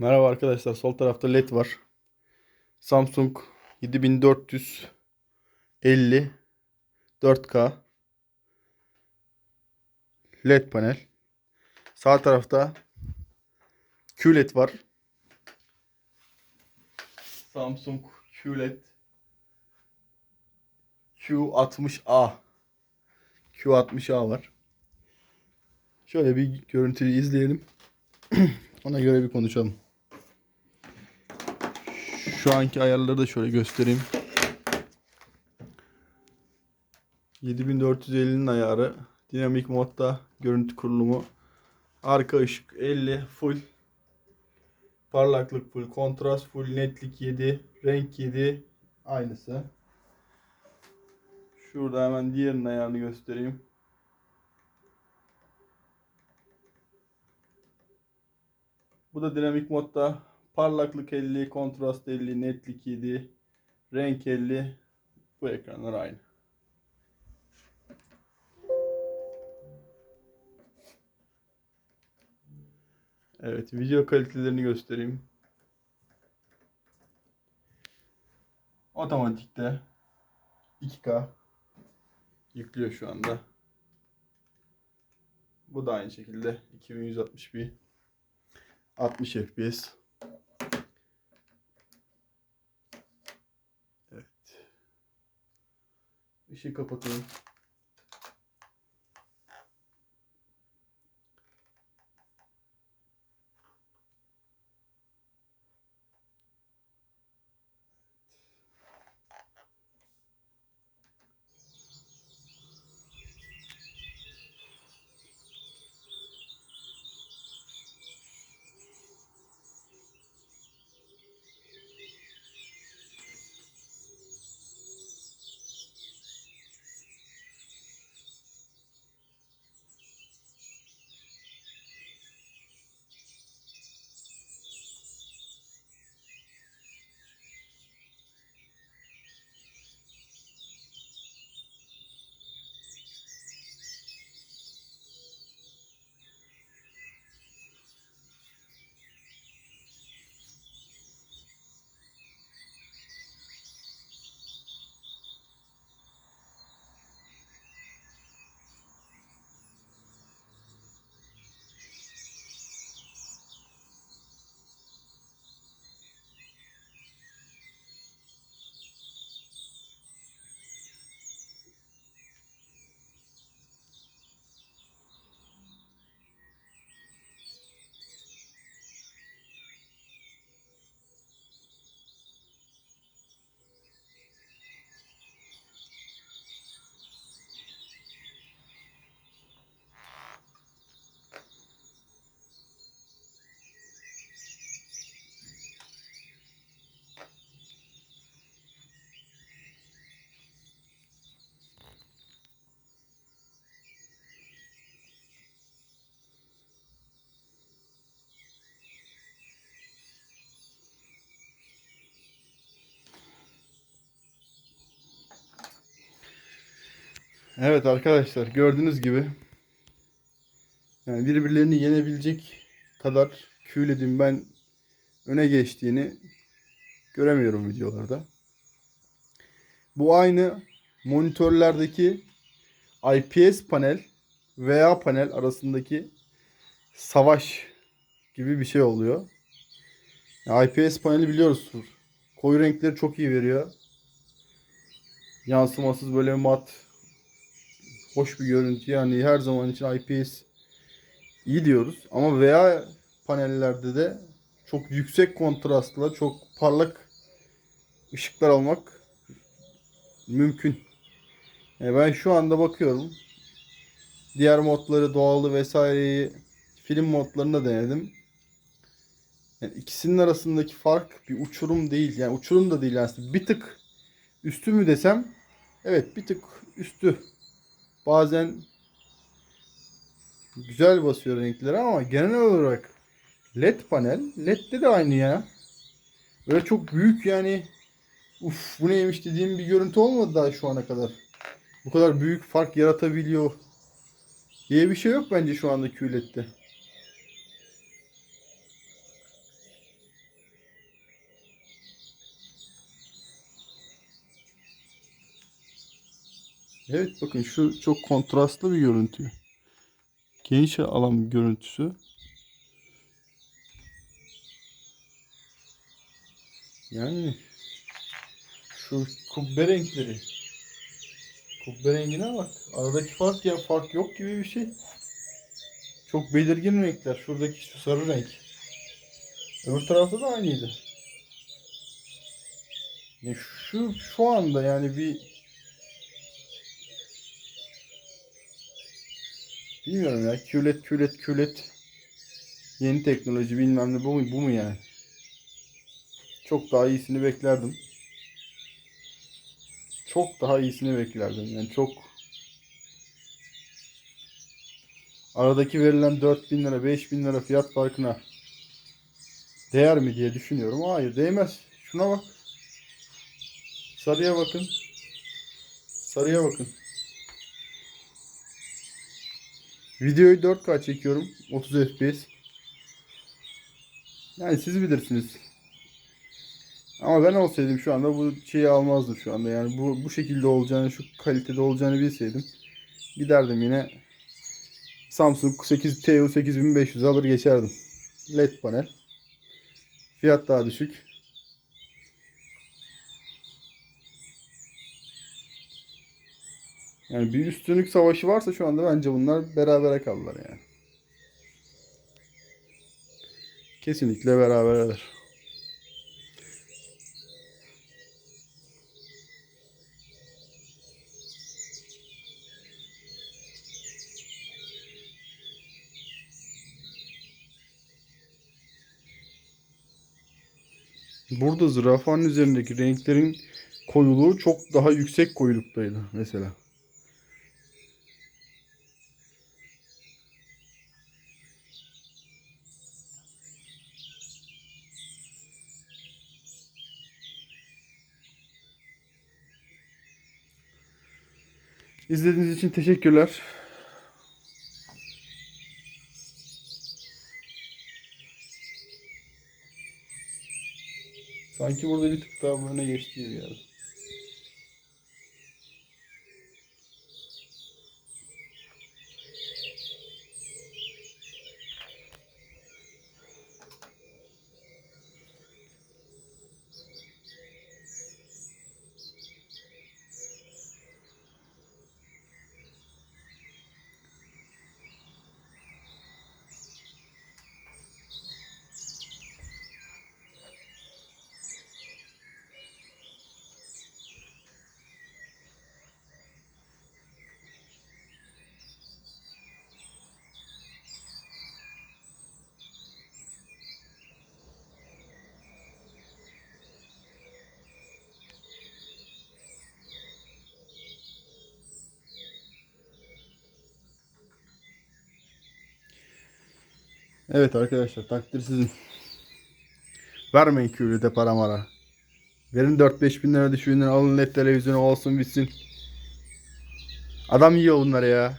Merhaba arkadaşlar. Sol tarafta led var. Samsung 7450 4K led panel. Sağ tarafta QLED var. Samsung QLED Q60A Q60A var. Şöyle bir görüntüyü izleyelim. Ona göre bir konuşalım. Şu anki ayarları da şöyle göstereyim. 7450'nin ayarı. Dinamik modda görüntü kurulumu. Arka ışık 50 full. Parlaklık full. Kontrast full. Netlik 7. Renk 7. Aynısı. Şurada hemen diğerinin ayarını göstereyim. Bu da dinamik modda parlaklık 50, kontrast 50, netlik 7, renk 50. Bu ekranlar aynı. Evet, video kalitelerini göstereyim. Otomatikte 2K yüklüyor şu anda. Bu da aynı şekilde 2160p 60 FPS. Işığı kapatayım. Evet arkadaşlar gördüğünüz gibi yani birbirlerini yenebilecek kadar QLED'in ben öne geçtiğini göremiyorum videolarda. Bu aynı monitörlerdeki IPS panel veya panel arasındaki savaş gibi bir şey oluyor. IPS paneli biliyorsunuz. Koyu renkleri çok iyi veriyor. Yansımasız böyle mat hoş bir görüntü. Yani her zaman için IPS iyi diyoruz. Ama VA panellerde de çok yüksek kontrastla, çok parlak ışıklar almak mümkün. Yani ben şu anda bakıyorum. Diğer modları, doğalı vesaireyi film modlarında denedim. Yani ikisinin arasındaki fark bir uçurum değil. Yani uçurum da değil aslında. Bir tık üstü mü desem? Evet bir tık üstü bazen güzel basıyor renkleri ama genel olarak led panel ledde de aynı ya. Böyle çok büyük yani uf bu neymiş dediğim bir görüntü olmadı daha şu ana kadar. Bu kadar büyük fark yaratabiliyor diye bir şey yok bence şu anda QLED'de. Evet bakın şu çok kontrastlı bir görüntü. Geniş alan görüntüsü. Yani şu kubbe renkleri. Kubbe rengine bak. Aradaki fark ya fark yok gibi bir şey. Çok belirgin renkler. Şuradaki şu sarı renk. Öbür tarafta da aynıydı. Ya şu şu anda yani bir Bilmiyorum ya. QLED, QLED, QLED. Yeni teknoloji bilmem ne bu mu, bu mu yani? Çok daha iyisini beklerdim. Çok daha iyisini beklerdim. Yani çok aradaki verilen 4000 lira, 5000 lira fiyat farkına değer mi diye düşünüyorum. Hayır, değmez. Şuna bak. Sarıya bakın. Sarıya bakın. Videoyu 4K çekiyorum. 30 FPS. Yani siz bilirsiniz. Ama ben olsaydım şu anda bu şeyi almazdım şu anda. Yani bu bu şekilde olacağını, şu kalitede olacağını bilseydim giderdim yine Samsung 8 TU 8500 alır geçerdim. LED panel. Fiyat daha düşük. Yani bir üstünlük savaşı varsa şu anda bence bunlar berabere kaldılar yani. Kesinlikle beraberler. Burada zürafanın üzerindeki renklerin koyuluğu çok daha yüksek koyuluktaydı mesela. İzlediğiniz için teşekkürler. Sanki burada bir tık daha öne geçti gibi geldi. Evet arkadaşlar takdir sizin. Vermeyin QLED'e para mara. Verin 4-5 bin lira düşünün alın led televizyonu olsun bitsin. Adam yiyor bunları ya.